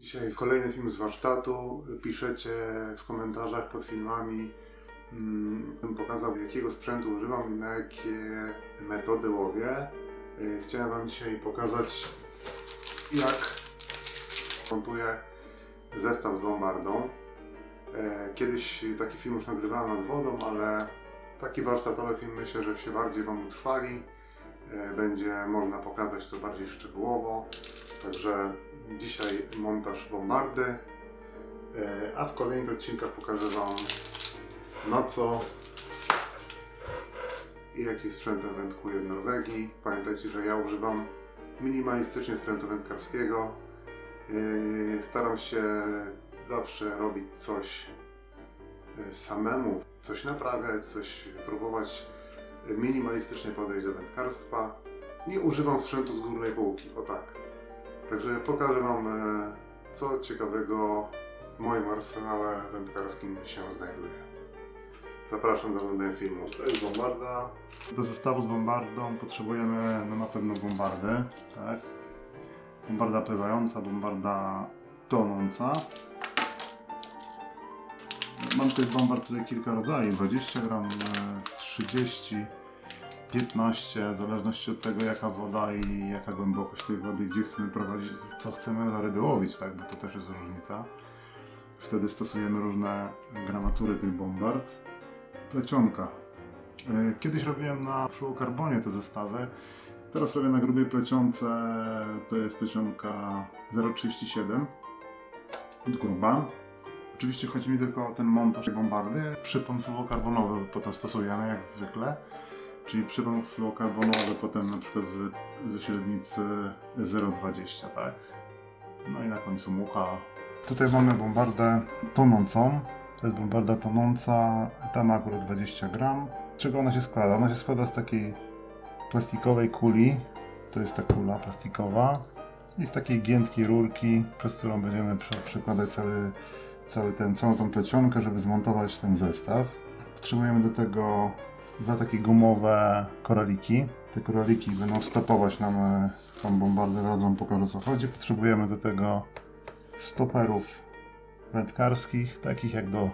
Dzisiaj kolejny film z warsztatu. Piszecie w komentarzach pod filmami, mm, bym pokazał jakiego sprzętu używam i na jakie metody łowię. Y, Chciałem Wam dzisiaj pokazać jak montuję zestaw z bombardą. E, Kiedyś taki film już nagrywałem nad wodą, ale taki warsztatowy film myślę, że się bardziej Wam utrwali. E, Będzie można pokazać to bardziej szczegółowo. Także dzisiaj montaż bombardy, e, a w kolejnych odcinkach pokażę Wam na co i jaki sprzętem wędkuję w Norwegii. Pamiętajcie, że ja używam minimalistycznie sprzętu wędkarskiego. E, Staram się zawsze robić coś samemu, coś naprawiać, coś próbować minimalistycznie podejść do wędkarstwa. Nie używam sprzętu z górnej półki, o tak. Także pokażę Wam, e, co ciekawego w moim arsenale wędkarskim się znajduje. Zapraszam do oglądania filmu. To jest bombarda. Do zestawu z bombardą potrzebujemy no, na pewno bombardy, tak? Bombarda pływająca, bombarda tonąca. Mam tych bombard tutaj kilka rodzajów, 20 gram, e, 30 15, w zależności od tego jaka woda i jaka głębokość tej wody, gdzie chcemy prowadzić, co chcemy na ryby łowić, tak, bo to też jest różnica. Wtedy stosujemy różne gramatury tych bombard. Plecionka. E, Kiedyś robiłem na fluokarbonie te zestawy, teraz robię na grubej plecionce, to jest plecionka 0,37 od gruba. Oczywiście chodzi mi tylko o ten montaż bombardy. Przypon fluokarbonowy potem stosujemy jak zwykle czyli przypon fluokarbonowy, potem na przykład z, ze średnicy 0,20, tak? No i na końcu mucha. Tutaj mamy bombardę tonącą. To jest bombarda tonąca, ta ma akurat 20 gram. Z czego ona się składa? Ona się składa z takiej plastikowej kuli. To jest ta kula plastikowa. I z takiej giętkiej rurki, przez którą będziemy przykładać cały, cały ten, całą tą plecionkę, żeby zmontować ten zestaw. Potrzebujemy do tego dwa takie gumowe koraliki. Te koraliki będą stopować nam e, tą bombardę, zaraz wam pokażę co chodzi. Potrzebujemy do tego stoperów wędkarskich, takich jak do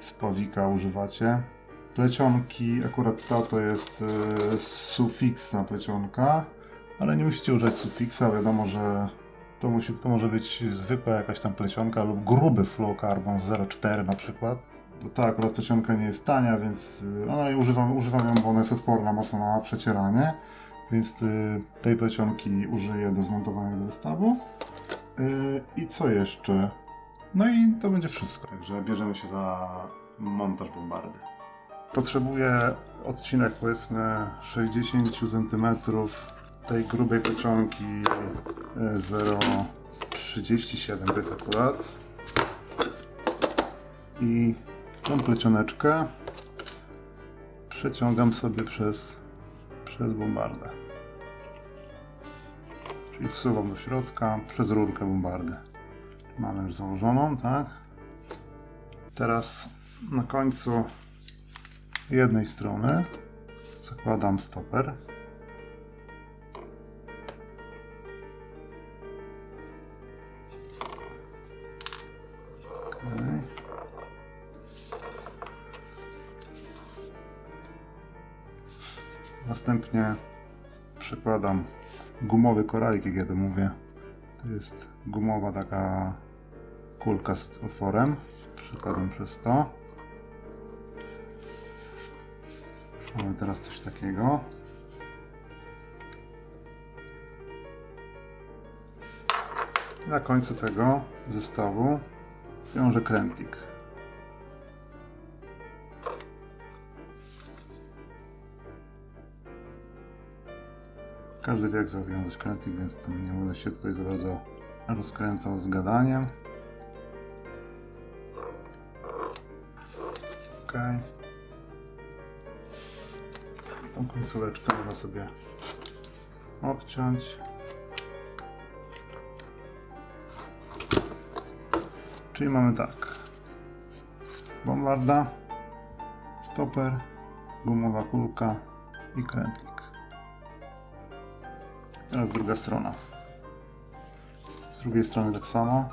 spławika używacie. Plecionki, akurat ta to jest e, sufiksna plecionka, ale nie musicie używać sufiksa, wiadomo, że to, musi, to może być zwykła jakaś tam plecionka lub gruby fluocarbon 0,4 na przykład. Bo ta akurat plecionka nie jest tania, więc y, ona jej używam, używam ją, bo ona jest odporna mocno na przecieranie. Więc y, tej plecionki użyję do zmontowania do zestawu. Y, I co jeszcze? No i to będzie wszystko. Także bierzemy się za montaż bombardy. Potrzebuję odcinek powiedzmy 60 cm tej grubej y, 0,37 to jest akurat. I tą plecioneczkę przeciągam sobie przez, przez bombardę. Czyli wsuwam do środka przez rurkę bombardę. Mamy już założoną, tak? Teraz na końcu jednej strony zakładam stoper. Następnie przykładam gumowy koralik, jak ja to mówię. To jest gumowa taka kulka z otworem. Przykładam przez to. Mamy teraz coś takiego. I na końcu tego zestawu wiążę krętlik. Każdy wie jak zawiązać krętlik, więc nie będę się tutaj za bardzo rozkręcał z gadaniem. Ok. Tą końcóweczkę można sobie obciąć. Czyli mamy tak. Bombarda, stoper, gumowa kulka i krętlik. Teraz druga strona. Z drugiej strony tak samo.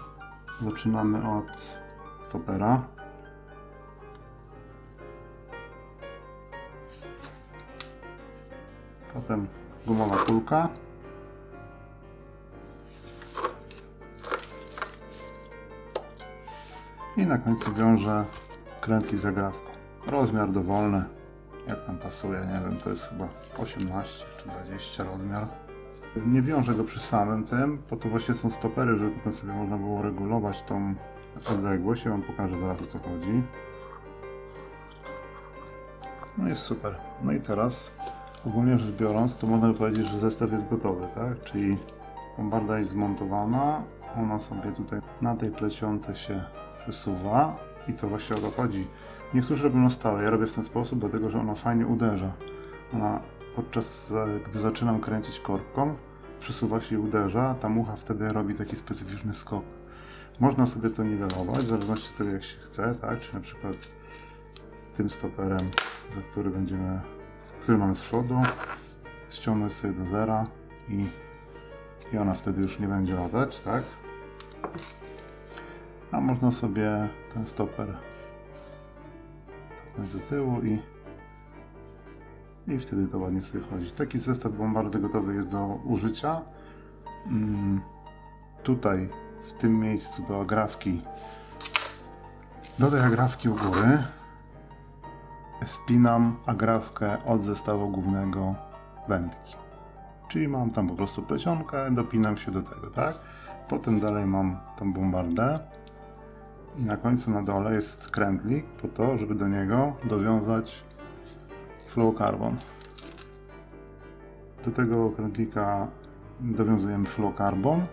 Zaczynamy od stopera. Potem gumowa kulka. I na końcu wiążę krętli zagrawką. Rozmiar dowolny, jak tam pasuje, nie wiem, to jest chyba 18 czy 20 rozmiar. Nie wiążę go przy samym tym, po to właśnie są stopery, żeby potem sobie można było regulować tą odległość. Ja wam pokażę zaraz o co chodzi. No jest super. No i teraz ogólnie rzecz biorąc, to można by powiedzieć, że zestaw jest gotowy, tak? Czyli bombarda jest zmontowana, ona sobie tutaj na tej plecionce się przesuwa i to właśnie o to chodzi. Niektórzy robią na stałe, ja robię w ten sposób, dlatego że ona fajnie uderza. Ona podczas, e, gdy zaczynam kręcić korbką, przesuwa się i uderza, ta mucha wtedy robi taki specyficzny skok. Można sobie to niwelować, w zależności od tego jak się chce, tak? Czy na przykład tym stoperem, za który będziemy, który mamy z przodu, ściągnąć sobie do zera i, i ona wtedy już nie będzie latać, tak? A można sobie ten stoper do tyłu i i wtedy to ładnie sobie chodzi. Taki zestaw bombardy gotowy jest do użycia. Mm, tutaj, w tym miejscu do agrafki, do tej agrafki u góry spinam agrafkę od zestawu głównego wędki. Czyli mam tam po prostu plecionkę, dopinam się do tego, tak? Potem dalej mam tą bombardę i na końcu na dole jest krętlik po to, żeby do niego dowiązać fluorocarbon. Do tego krętlika dowiązujemy fluorocarbon.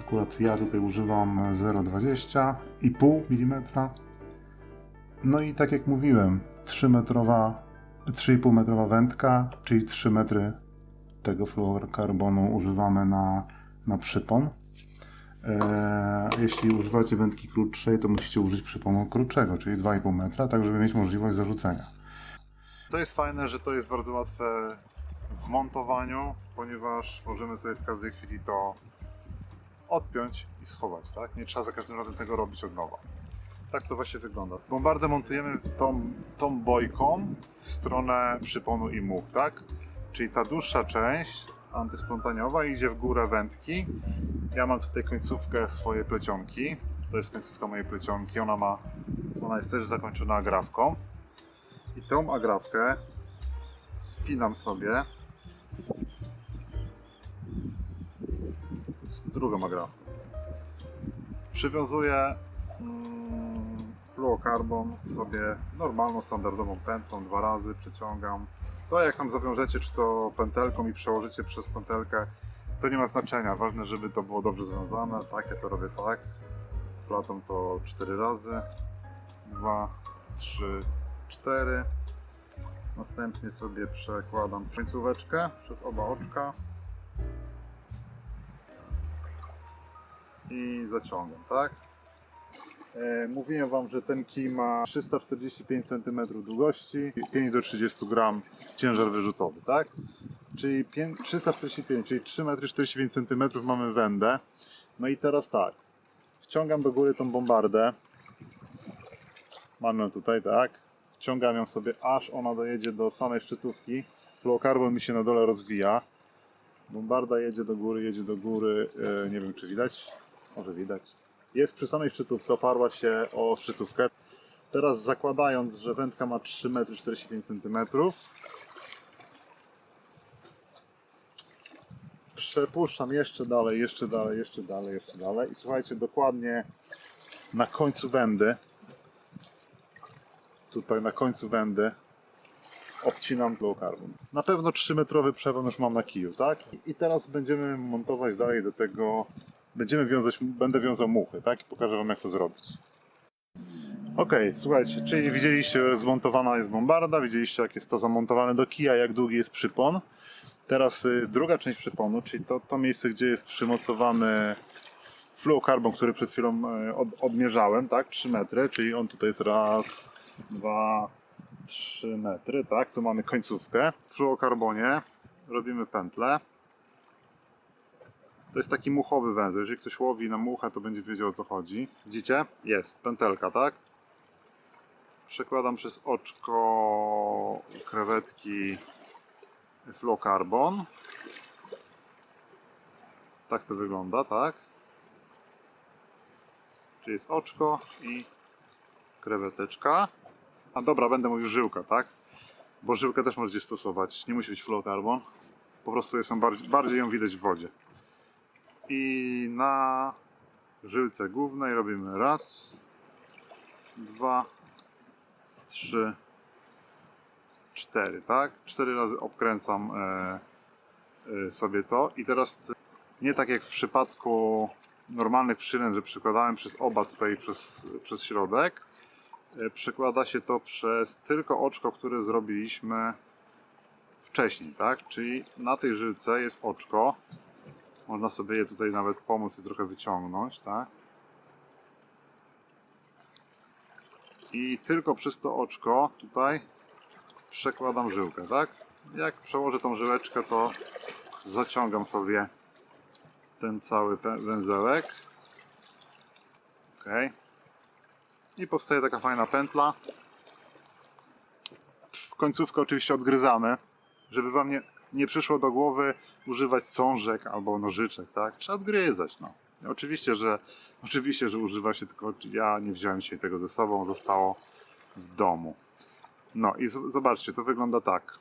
Akurat ja tutaj używam 0,20 i pół mm. No i tak jak mówiłem, 3 metrowa, 3,5 metrowa wędka, czyli 3 metry tego fluorokarbonu używamy na, na przypon. Eee, jeśli używacie wędki krótszej, to musicie użyć przyponu krótszego, czyli 2,5 metra, tak żeby mieć możliwość zarzucenia. Co jest fajne, że to jest bardzo łatwe w montowaniu, ponieważ możemy sobie w każdej chwili to odpiąć i schować, tak? Nie trzeba za każdym razem tego robić od nowa. Tak to właśnie wygląda. Bombardę montujemy tą, tą bojką w stronę przyponu i much, tak? Czyli ta dłuższa część antysplątaniowa idzie w górę wędki. Ja mam tutaj końcówkę swojej plecionki. To jest końcówka mojej plecionki. Ona ma, ona jest też zakończona agrafką. I tą agrafkę spinam sobie z drugą agrafką. Przywiązuję mm, fluorokarbon sobie normalną, standardową pętlą dwa razy, przeciągam. To jak tam zawiążecie, czy to pętelką i przełożycie przez pętelkę, to nie ma znaczenia. Ważne, żeby to było dobrze związane. Tak, ja to robię tak. Platam to cztery razy. Dwa, trzy, cztery. Następnie sobie przekładam końcóweczkę przez oba oczka i zaciągam, tak? E, mówiłem Wam, że ten kij ma 345 cm długości i 5 do 30 gram ciężar wyrzutowy, tak? Czyli pię- 345, czyli 3 metry 45 cm mamy wędę. No i teraz tak, wciągam do góry tą bombardę. Mamy tutaj, tak? Wciągam ją sobie, aż ona dojedzie do samej szczytówki. Fluorokarbon mi się na dole rozwija. Bombarda jedzie do góry, jedzie do góry. E, nie wiem, czy widać. Może widać. Jest przy samej szczytówce, oparła się o szczytówkę. Teraz zakładając, że wędka ma 3 metry 45 cm. Przepuszczam jeszcze dalej, jeszcze dalej, jeszcze dalej, jeszcze dalej. I słuchajcie, dokładnie na końcu wędy tutaj na końcu wędy obcinam fluorokarbon. Na pewno 3-metrowy przewon już mam na kiju, tak? I teraz będziemy montować dalej do tego, będziemy wiązać, będę wiązał muchy, tak? I pokażę Wam jak to zrobić. Ok, słuchajcie, czyli widzieliście, że zmontowana jest bombarda, widzieliście jak jest to zamontowane do kija, jak długi jest przypon. Teraz y, druga część przyponu, czyli to, to miejsce, gdzie jest przymocowany fluorokarbon, który przed chwilą y, od, odmierzałem, tak? 3 metry, czyli on tutaj jest raz, 2, 3 metry, tak? Tu mamy końcówkę. W fluorokarbonie robimy pętlę. To jest taki muchowy węzeł. Jeżeli ktoś łowi na muchę, to będzie wiedział o co chodzi. Widzicie? Jest, pętelka, tak? Przekładam przez oczko krewetki fluocarbon. Tak to wygląda, tak? Czyli jest oczko i kreweteczka. A dobra, będę mówił żyłka, tak? Bo żyłkę też możecie stosować. Nie musi być fluocarbon. Po prostu jest bardziej, bardziej ją widać w wodzie. I na żyłce głównej robimy raz, dwa, trzy, cztery, tak? Cztery razy obkręcam e, e, sobie to i teraz nie tak jak w przypadku normalnych przyręt, że przekładałem przez oba tutaj przez, przez środek, przekłada się to przez tylko oczko, które zrobiliśmy wcześniej, tak? Czyli na tej żyłce jest oczko. Można sobie je tutaj nawet pomóc i trochę wyciągnąć, tak? I tylko przez to oczko tutaj przekładam żyłkę, tak? Jak przełożę tą żyłeczkę, to zaciągam sobie ten cały węzełek. Ok. I powstaje taka fajna pętla. Końcówkę oczywiście odgryzamy, żeby wam nie, nie przyszło do głowy używać cążek albo nożyczek, tak? Trzeba odgryzać, no. Oczywiście, że oczywiście, że używa się, tylko ja nie wziąłem dzisiaj tego ze sobą, zostało w domu. No i zobaczcie, to wygląda tak.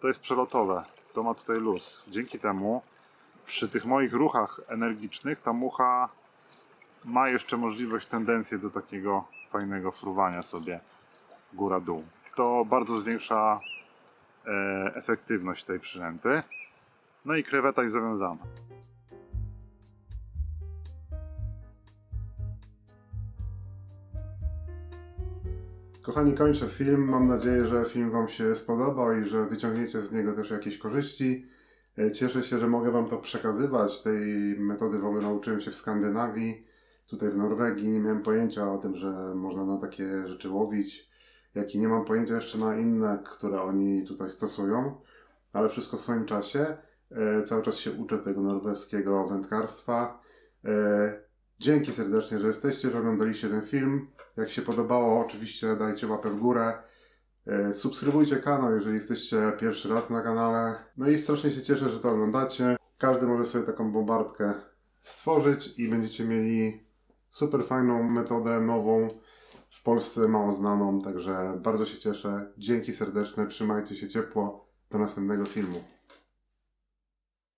To jest przelotowe. To ma tutaj luz. Dzięki temu przy tych moich ruchach energicznych ta mucha ma jeszcze możliwość, tendencję do takiego fajnego fruwania sobie góra-dół. To bardzo zwiększa e, efektywność tej przynęty. No i kreweta jest zawiązana. Kochani, kończę film. Mam nadzieję, że film Wam się spodobał i że wyciągniecie z niego też jakieś korzyści. E, Cieszę się, że mogę Wam to przekazywać. Tej metody w ogóle nauczyłem się w Skandynawii, tutaj w Norwegii. Nie miałem pojęcia o tym, że można na takie rzeczy łowić, jak i nie mam pojęcia jeszcze na inne, które oni tutaj stosują, ale wszystko w swoim czasie. E, Cały czas się uczę tego norweskiego wędkarstwa. E, Dzięki serdecznie, że jesteście, że oglądaliście ten film. Jak się podobało, oczywiście dajcie łapę w górę. E, Subskrybujcie kanał, jeżeli jesteście pierwszy raz na kanale. No i strasznie się cieszę, że to oglądacie. Każdy może sobie taką bombardkę stworzyć i będziecie mieli super fajną metodę, nową, w Polsce mało znaną. Także bardzo się cieszę. Dzięki serdeczne, trzymajcie się ciepło. Do następnego filmu.